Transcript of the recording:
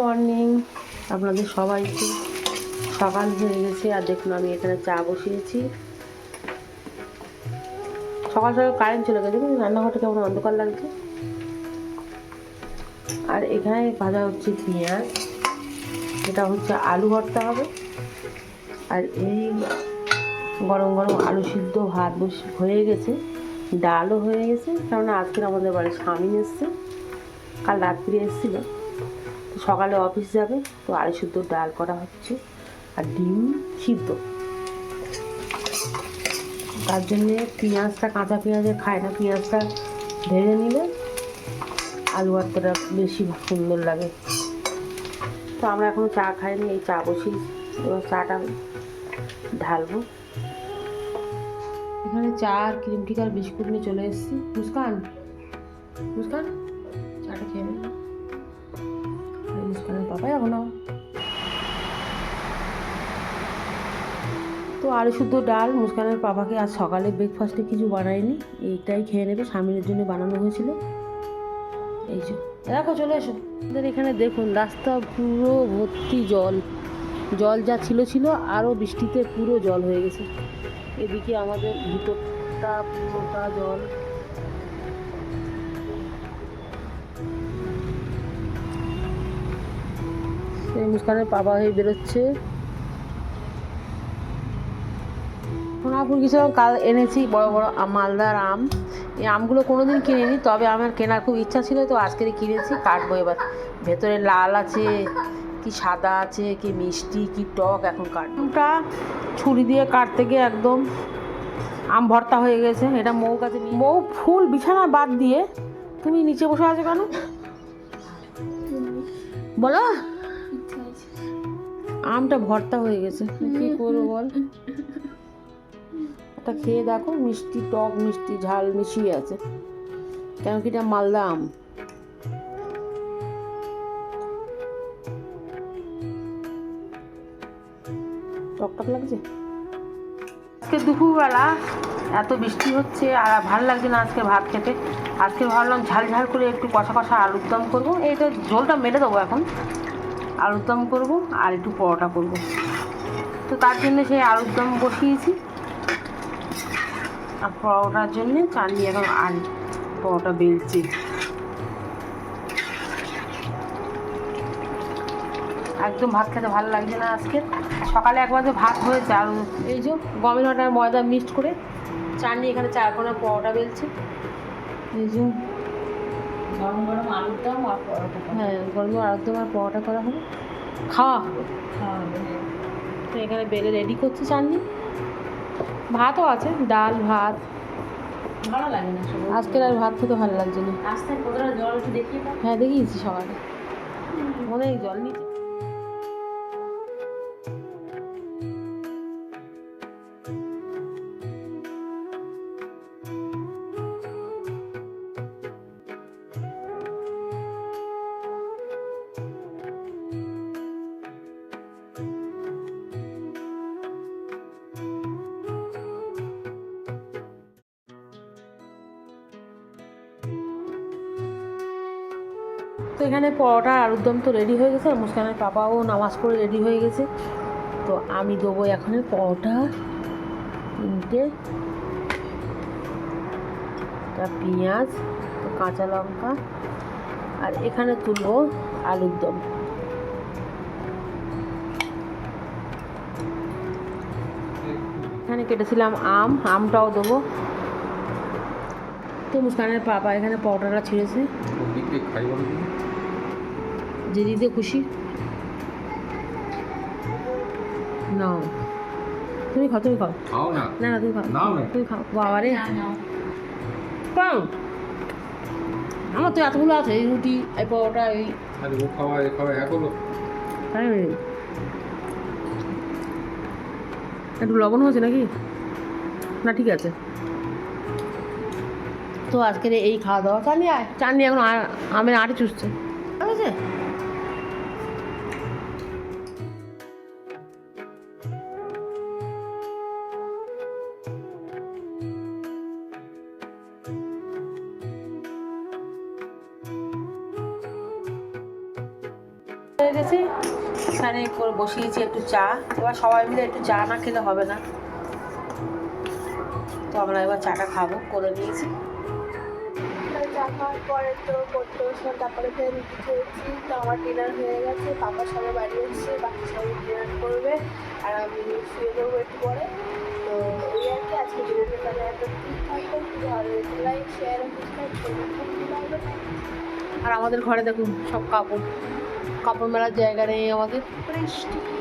Morning. আপনাদের সবাইকে সকাল হয়ে গেছে, আর দেখুন আমি এখানে চা বসিয়েছি। সকাল সকাল কারেন্ট চলে গেছে, দেখুন রান্নাঘরটা কেমন অন্ধকার লাগছে। আর এখানে ভাজা হচ্ছে পেঁয়াজ, এটা হচ্ছে আলু ভর্তা হবে। আর এই গরম গরম আলু সিদ্ধ ভাত বস হয়ে গেছে, ডালও হয়ে গেছে, কেননা আজকে আমাদের বাড়ির স্বামী এসছে, কাল রাত্রি এসেছিল। সকালে অফিস যাবে, তো আলু সিদ্ধ ডাল করা হচ্ছে আর ডিম সিদ্ধ। তার জন্যে পেঁয়াজটা, কাঁচা পেঁয়াজে খায় না, পেঁয়াজটা ভেজে নিলে আলু ভর্তাটা বেশি সুন্দর লাগে। তো আমরা এখনও চা খাইনি, এই চা বসি এবার চাটা ঢালবো। এখানে চা আর ক্রিম টিকা আর বিস্কুট নিয়ে চলে এসেছি। মুস্কান? মুস্কান? চাটা খেয়ে নেই পাপাই এখনও তো আলু শুদ্ধ ডাল, মুস্কানের পাপাকে আজ সকালে ব্রেকফাস্টে কিছু বানায়নি, এইটাই খেয়ে নেবে, স্বামীর জন্য বানানো হয়েছিল। এই যে দেখো চলে এসো। আমাদের এখানে দেখুন, রাস্তা পুরো ভর্তি জল। জল যা ছিল ছিল আরও বৃষ্টিতে পুরো জল হয়ে গেছে। এদিকে আমাদের ভিতরটা পুরোটা জল। মুস্কানের পাপা হয়ে বেরোচ্ছে। সোনাপুর গেছিলাম কাল এনেছি, বড় বড় মালদার আম। এই আমগুলো কোনো কোনোদিন কিনিনি, তবে আমার কেনার খুব ইচ্ছা ছিল, তো আজকের কিনেছি, কাটবো এবার। ভেতরে লাল আছে, কি সাদা আছে, কি মিষ্টি, কি টক, এখন কাট আমটা ছুরি দিয়ে কাটতে গিয়ে একদম আম ভর্তা হয়ে গেছে, এটা মৌ কাছে মৌ ফুল বিছানা বাদ দিয়ে, তুমি নিচে বসে আছো কেন? বলো। আমটা ভর্তা হয়ে গেছে। কি করব বল? এটা খেয়ে দেখো মিষ্টি টক মিষ্টি ঝাল মিশিয়ে আছে। কেন কি এটা মালদা আম। টক টক লাগছে? আজকে দুপুরবেলা এত বৃষ্টি হচ্ছে আর ভালো লাগছে না আজকে ভাত খেতে। আজকে ভাবলাম ঝাল ঝাল করে একটু কষা কষা আলুর দম করব। এইটা ঝোলটা মেরে দেবো এখন। আলুর দম করব আর একটু পরোটা করব। তো তার জন্য সেই আলুর দম বসিয়েছি। আর পরোটার জন্যে চাননি এখন আর পরোটা বেলছি। একদম ভাত খেতে ভালো লাগছে না আজকে। সকালে একবার ভাত হয়েছে আর এই যে গমের ময়দা মিক্সড করে চাননি এখানে চার কোনা পরোটা বেলছে। এই যে গরম গরম আলুর দম আর পরোটা হ্যাঁ গরম আরেকদম আর পরোটা করা হবে। খাওয়া হবে। খাওয়া হবে। তো এখানে বেলে রেডি করছে চাননি ভাতও আছে ডাল ভাত। ভালো লাগে না আজকের আর ভাত খেতে ভালো লাগছে না। কতটা জল একটু দেখিয়ে হ্যাঁ দেখিয়েছি সকালে। অনেক জল নিচে। তো এখানে পরোটা আলুর দম তো রেডি হয়ে গেছে, আর মুস্কানের পাপাও নামাজ পড়ে রেডি হয়ে গেছে। তো আমি দেবো এখানে পরোটা, তিনটে, একটা পেঁয়াজ কাঁচা লঙ্কা, আর এখানে তুলবো আলুর দম এখানে কেটেছিলাম আম, আমটাও দেবো। তো মুস্কানের পাপা এখানে পরোটাটা ছিঁড়েছে। যে দিতে খুশি? না তুমি খাও তুমি খাও। খাও না। না না তুমি খাও। নাও না। তুমি খাও। বাবা রে। পাও। আমার তো এতগুলো আছে এই রুটি এই পরোটা এই আরে ও খাওয়া এ খাওয়া? একটু লবণ হয়েছে নাকি? না ঠিক আছে। তো আজকের এই খাওয়া দাওয়া। চাননি আয়। চাননি এখন আমের আটে চুষছে। ঠিক আছে? হয়ে গেছে। এখানে করে বসিয়েছি একটু চা। এবার সবাই মিলে একটু চা না খেলে হবে না। তো আমরা এবার চাটা খাব করে নিয়েছি। খাওয়ার পরে তো পড়তে বসলাম তারপরে ফের রুটি খেয়েছি তো আমার ডিনার হয়ে গেছে পাপা সবাই বাড়ি এসছে বাকি সবাই ডিনার করবে আর আমি শুয়ে দেবো একটু পরে। তো এই আর কি আজকে ভিডিওটা তাহলে এত ভালো লাইক শেয়ার আর আমাদের ঘরে দেখুন সব কাপড়। কাপড় মেলার জায়গা নেই আমাদের। বৃষ্টি।